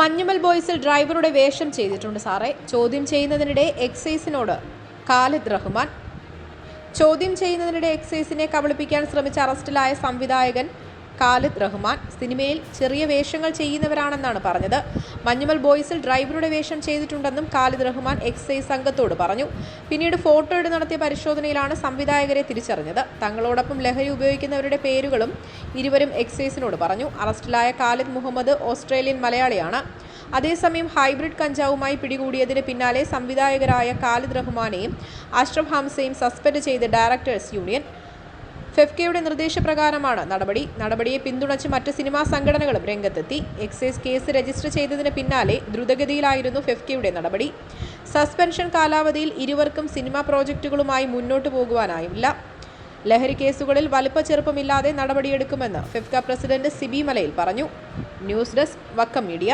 മഞ്ഞുമൽ ബോയ്സിൽ ഡ്രൈവറുടെ വേഷം ചെയ്തിട്ടുണ്ട് സാറേ. ചോദ്യം ചെയ്യുന്നതിനിടെ എക്സൈസിനോട് ഖാലിദ് റഹ്മാൻ. ചോദ്യം ചെയ്യുന്നതിനിടെ എക്സൈസിനെ കബളിപ്പിക്കാൻ ശ്രമിച്ച അറസ്റ്റിലായ സംവിധായകൻ ഖാലിദ് റഹ്മാൻ സിനിമയിൽ ചെറിയ വേഷങ്ങൾ ചെയ്യുന്നവരാണെന്നാണ് പറഞ്ഞത്. മഞ്ഞുമൽ ബോയ്സിൽ ഡ്രൈവറുടെ വേഷം ചെയ്തിട്ടുണ്ടെന്നും ഖാലിദ് റഹ്മാൻ എക്സൈസ് സംഘത്തോട് പറഞ്ഞു. പിന്നീട് ഫോട്ടോ എടുത്ത് നടത്തിയ പരിശോധനയിലാണ് സംവിധായകരെ തിരിച്ചറിഞ്ഞത്. തങ്ങളോടൊപ്പം ലഹരി ഉപയോഗിക്കുന്നവരുടെ പേരുകളും ഇരുവരും എക്സൈസിനോട് പറഞ്ഞു. അറസ്റ്റിലായ ഖാലിദ് മുഹമ്മദ് ഓസ്ട്രേലിയൻ മലയാളിയാണ്. അതേസമയം ഹൈബ്രിഡ് കഞ്ചാവുമായി പിടികൂടിയതിന് പിന്നാലെ സംവിധായകരായ ഖാലിദ് റഹ്മാനെയും അഷ്റഫ് ഹംസയും സസ്പെൻഡ് ചെയ്ത് ഡയറക്ടേഴ്സ് യൂണിയൻ. ഫെഫ്കയുടെ നിർദ്ദേശപ്രകാരമാണ് നടപടി. നടപടിയെ പിന്തുണച്ച് മറ്റ് സിനിമാ സംഘടനകളും രംഗത്തെത്തി. എക്സൈസ് കേസ് രജിസ്റ്റർ ചെയ്തതിന് പിന്നാലെ ദ്രുതഗതിയിലായിരുന്നു ഫെഫ്കയുടെ നടപടി. സസ്പെൻഷൻ കാലാവധിയിൽ ഇരുവർക്കും സിനിമാ പ്രോജക്റ്റുകളുമായി മുന്നോട്ടു പോകുവാനായില്ല ലഹരി കേസുകളിൽ വലിപ്പ ചെറുപ്പമില്ലാതെ നടപടിയെടുക്കുമെന്ന് ഫെഫ്ക പ്രസിഡന്റ് സിബി മലയിൽ പറഞ്ഞു. News desk Vakkom media.